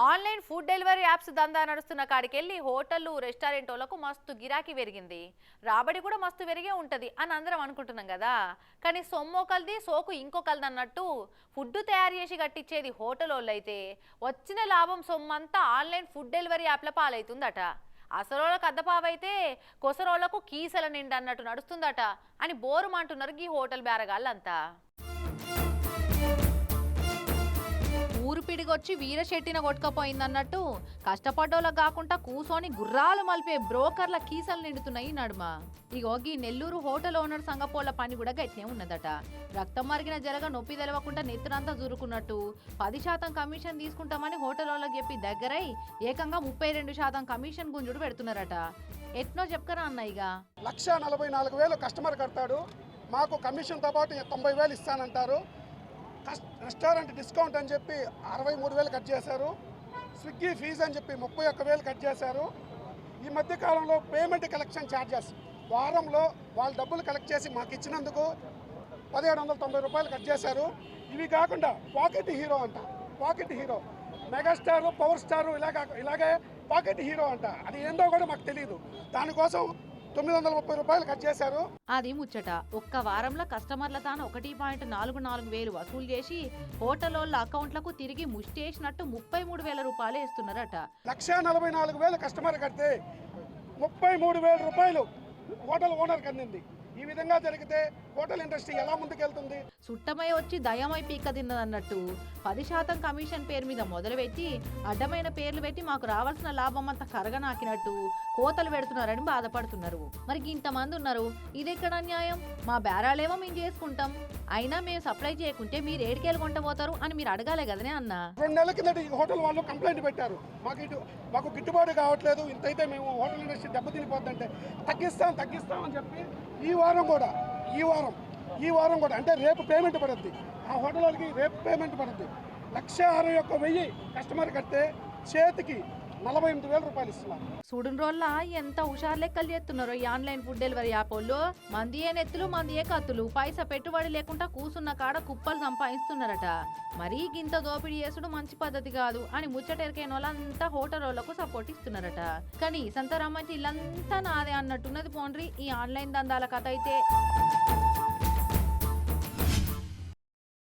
Online food delivery apps దందా నడుస్తున్న కాడికెళ్ళి హోటళ్ళు రెస్టారెంట్ వాళ్ళకు మస్తు గిరాకీ పెరిగింది. రాబడి కూడా మస్తు పెరిగే ఉంటుంది అని అందరం అనుకుంటున్నాం కదా. కానీ సొమ్మొకల్ది సోకు ఇంకొకళ్ళది అన్నట్టు ఫుడ్ తయారు చేసి కట్టించేది హోటల్ వాళ్ళు అయితే వచ్చిన లాభం సొమ్మంతా ఆన్లైన్ ఫుడ్ డెలివరీ యాప్ల పాలవుతుందట అసలోళ్ళకు అద్దపావైతే కొసరోళ్ళకు కీసల నిండి అన్నట్టు నడుస్తుందట అని బోరుమంటున్నారు ఈ హోటల్ బేరగాళ్ళంతా. ఊరు పిడిగొచ్చి వీరశెట్టిన కొట్టుకపోయిందన్నట్టు కష్టపడ్డోళ్ళకు కాకుండా కూసోని గుర్రాలు మలిపే బ్రోకర్ల కీసలు నిండుతున్నాయి నడుమ. ఇగో ఈ నెల్లూరు హోటల్ ఓనర్ సంగపోళ్ళ పని కూడా గట్టినే ఉన్నదట. రక్తం మరిగిన జరగ నొప్పి తెలవకుండా నెత్తునంతా జురుకున్నట్టు పది శాతం కమిషన్ తీసుకుంటామని హోటల్ వాళ్ళకి చెప్పి దగ్గరై ఏకంగా ముప్పై రెండు శాతం కమిషన్ గుంజుడు పెడుతున్నారట. ఎట్నో చెప్పుకరా అన్నయ్యగా లక్ష నలభై నాలుగు వేలు కస్టమర్ కడతాడు. మాకు కమిషన్తో పాటు తొంభై వేలు ఇస్తానంటారు. రెస్టారెంట్ డిస్కౌంట్ అని చెప్పి అరవై మూడు వేలు కట్ చేశారు. స్విగ్గీ ఫీజు అని చెప్పి ముప్పై ఒక్క వేలు కట్ చేశారు. ఈ మధ్య కాలంలో పేమెంట్ కలెక్షన్ ఛార్జెస్ వారంలో వాళ్ళు డబ్బులు కలెక్ట్ చేసి మాకు ఇచ్చినందుకు పదిహేడు వందల తొంభై రూపాయలు కట్ చేశారు. ఇవి కాకుండా పాకెట్ హీరో అంట. Pocket hero. Megastar power star ఇలాగ ఇలాగే పాకెట్ హీరో అంట. అది ఏందో కూడా మాకు తెలియదు దానికోసం తొమ్మిది వందల ముప్పై రూపాయలు కట్ చేశారు. అది ముచ్చట. ఒక్క వారంలో కస్టమర్ల తాను ఒకటి పాయింట్ నాలుగు నాలుగు వేలు వసూలు చేసి హోటలోళ్ళ అకౌంట్లకు తిరిగి ముష్టేసినట్టు ముప్పై మూడు వేల రూపాయలు వేస్తున్నారట లక్ష నలభై నాలుగు వేలు కస్టమర్ కడితే ముప్పై మూడు వేల రూపాయలు హోటల్ ఓనర్కి అందింది. ఈ విధంగా జరిగితే హోటల్ ఇండస్ట్రీ ఎలా ముందుకెళ్తుంది? సుట్టమై వచ్చి దయమై పీక తిన్నదన్నట్టు పది శాతం కమిషన్ పేరు మీద మొదలుపెట్టి అడ్డమైన పేర్లు పెట్టి మాకు రావాల్సిన లాభం అంతా కరగనాకినట్టు కోతలు పెడుతున్నారని బాధపడుతున్నారు. మరి ఇంతమంది ఉన్నారు ఇదెక్కడ న్యాయం మా బేరాలేమో మేము చేసుకుంటాం. అయినా మేము సప్లై చేయకుంటే మీరు ఏడికేలు కొంట పోతారు అని మీరు అడగాలే కదనే అన్నా? రెండు నెలల కిందట ఈ హోటల్ వాళ్ళు కంప్లైంట్ పెట్టారు. మాకు ఇటు మాకు గిట్టుబాటు కావట్లేదు. ఇంతైతే మేము హోటల్ ఇండస్ట్రీ దెబ్బతినిపోద్దంటే తగ్గిస్తాం తగ్గిస్తాం అని చెప్పి ఈ వారం కూడా ఈ వారం ఈ వారం కూడా అంటే రేపు పేమెంట్ పడుద్ది. ఆ హోటల్ వాళ్ళకి రేపు పేమెంట్ పడుద్ది. లక్ష అరవై ఒక్క వెయ్యి కస్టమర్ కడితే చేతికి నలభై ఎనిమిది వేల రూపాయలు ఇస్తున్నారు. చూడని రోజుల ఎంత హుషారు లెక్కలు చేస్తున్నారో ఈ ఆన్లైన్ ఫుడ్ డెలివరీ యాప్ వాళ్ళు. మంది ఏ నెత్తులు మంది ఏ కత్తులు. పైసా పెట్టుబడి లేకుండా కూసున్న కాడ కుప్పలు సంపాదిస్తున్నారట. మరీ గింత దోపిడీ చేసుడు మంచి పద్ధతి కాదు అని ముచ్చటెరికైన వాళ్ళంతా హోటల్ వాళ్ళకు సపోర్ట్ ఇస్తున్నారట. కానీ సంత ఇల్లంతా నాదే అన్నట్టున్నది పోండ్రి ఈ ఆన్లైన్ దందాల కథ అయితే.